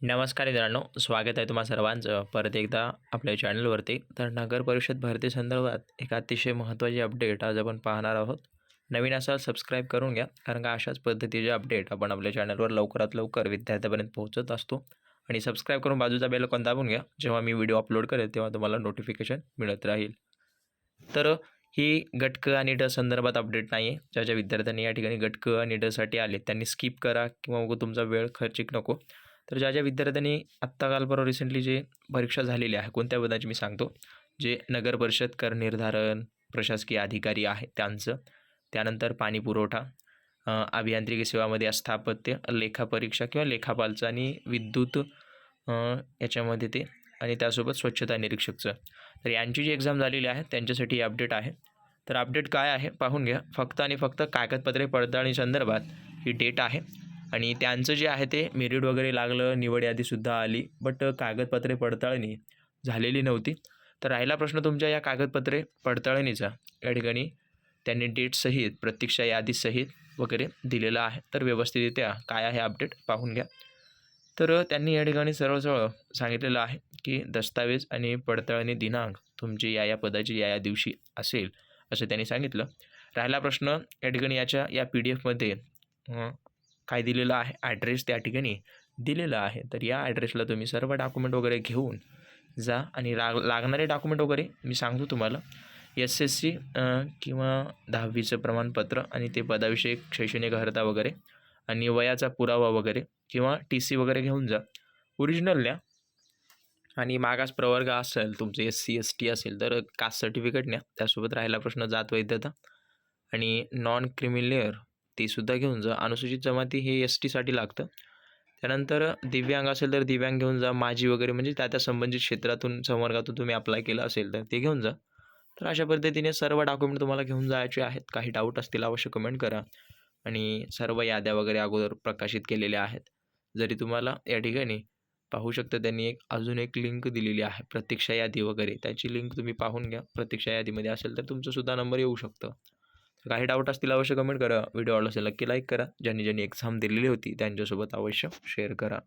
नमस्कार मित्रांनो स्वागत आहे तुम्हा सर्वांचं परत एकदा आपल्या चॅनलवरती. तर नगर परिषद भरती संदर्भात एक अतिशय महत्त्वाची अपडेट आज आपण पाहणार आहोत. नवीन असाल सबस्क्राईब करून घ्या कारण का अशाच पद्धतीचे अपडेट आपण आपल्या चॅनलवर लवकरात लवकर विद्यार्थ्यापर्यंत पोहोचत असतो. आणि सबस्क्राईब करून बाजूचा बेल कोण दाबून घ्या जेव्हा मी व्हिडिओ अपलोड करेल तेव्हा तुम्हाला नोटिफिकेशन मिळत राहील. तर ही गटक आणि ड संदर्भात अपडेट नाही आहे ज्या ज्या विद्यार्थ्यांनी या ठिकाणी गटक आणि डसाठी आले त्यांनी स्किप करा किंवा तुमचा वेळ खर्चिक नको. तर ज्या ज्या विद्यार्थ्यांनी आत्ता काल परवा रिसेंटली जे परीक्षा झालेली आहे कोणत्या पदाची मी सांगतो? जे नगर परिषद कर निर्धारण प्रशासकीय अधिकारी आहे त्यांचं. त्यानंतर पाणी पुरवठा अभियांत्रिकी सेवामध्ये स्थापत्य लेखापरीक्षा किंवा लेखापालचं आणि विद्युत याच्यामध्ये ते आणि त्यासोबत स्वच्छता निरीक्षकचं. तर यांची जी एक्झाम झालेली आहे त्यांच्यासाठी अपडेट आहे. तर अपडेट काय आहे पाहून घ्या. फक्त आणि फक्त कागदपत्रे पडताळणी संदर्भात ही डेट आहे. आणि त्यांचं जे आहे ते मेरिट वगैरे लागलं निवड यादीसुद्धा आली बट कागदपत्रे पडताळणी झालेली नव्हती. तर राहिला प्रश्न तुमच्या या कागदपत्रे पडताळणीचा. या ठिकाणी त्यांनी डेटसहित प्रतीक्षा यादीसहित वगैरे दिलेलं आहे. तर व्यवस्थितरित्या काय आहे अपडेट पाहून घ्या. तर त्यांनी या ठिकाणी सरळ सरळ सांगितलेलं आहे की दस्तावेज आणि पडताळणी दिनांक तुमची या या पदाची या या दिवशी असेल असं त्यांनी सांगितलं. राहिला प्रश्न या ठिकाणी याच्या या पी डी एफमध्ये काय दिलेलं आहे? ॲड्रेस त्या ठिकाणी दिलेला आहे. तर या ॲड्रेसला तुम्ही सर्व डॉक्युमेंट वगैरे घेऊन जा आणि लाग लागणारे डॉक्युमेंट वगैरे मी सांगतो तुम्हाला. एस एस सी किंवा दहावीचं प्रमाणपत्र आणि ते पदाविषयक शैक्षणिक अर्हता वगैरे आणि वयाचा पुरावा वगैरे किंवा टी सी वगैरे घेऊन जा. ओरिजिनल न्या. आणि मागास प्रवर्ग असेल तुमचं एस सी एस टी असेल तर कास्ट सर्टिफिकेट न्या. त्यासोबत राहिला प्रश्न जात वैधता. आणि नॉन क्रिमिलेअर ते सुद्धा घेऊन जा. अनुसूचित जमाती हे एस टीसाठी लागतं. त्यानंतर दिव्यांग असेल तर दिव्यांग घेऊन जा. माझी वगैरे म्हणजे त्या त्या संबंधित क्षेत्रातून संवर्गातून तुम्ही अप्लाय केलं असेल तर ते घेऊन जा. तर अशा पद्धतीने सर्व डॉक्युमेंट तुम्हाला घेऊन जायचे आहेत. काही डाऊट असतील अवश्य कमेंट करा. आणि सर्व याद्या वगैरे अगोदर प्रकाशित केलेल्या आहेत. जरी तुम्हाला या ठिकाणी पाहू शकता त्यांनी एक अजून एक लिंक दिलेली आहे. प्रतीक्षा यादी वगैरे. त्याची लिंक तुम्ही पाहून घ्या. प्रतीक्षा यादीमध्ये असेल तर तुमचंसुद्धा नंबर येऊ शकतं. काही डाऊट असतील अवश्य कमेंट करा. व्हिडिओ आवडला असेल नक्की लाईक करा. ज्यांनी ज्यांनी एक्झाम दिलेली होती त्यांच्यासोबत अवश्य शेअर करा.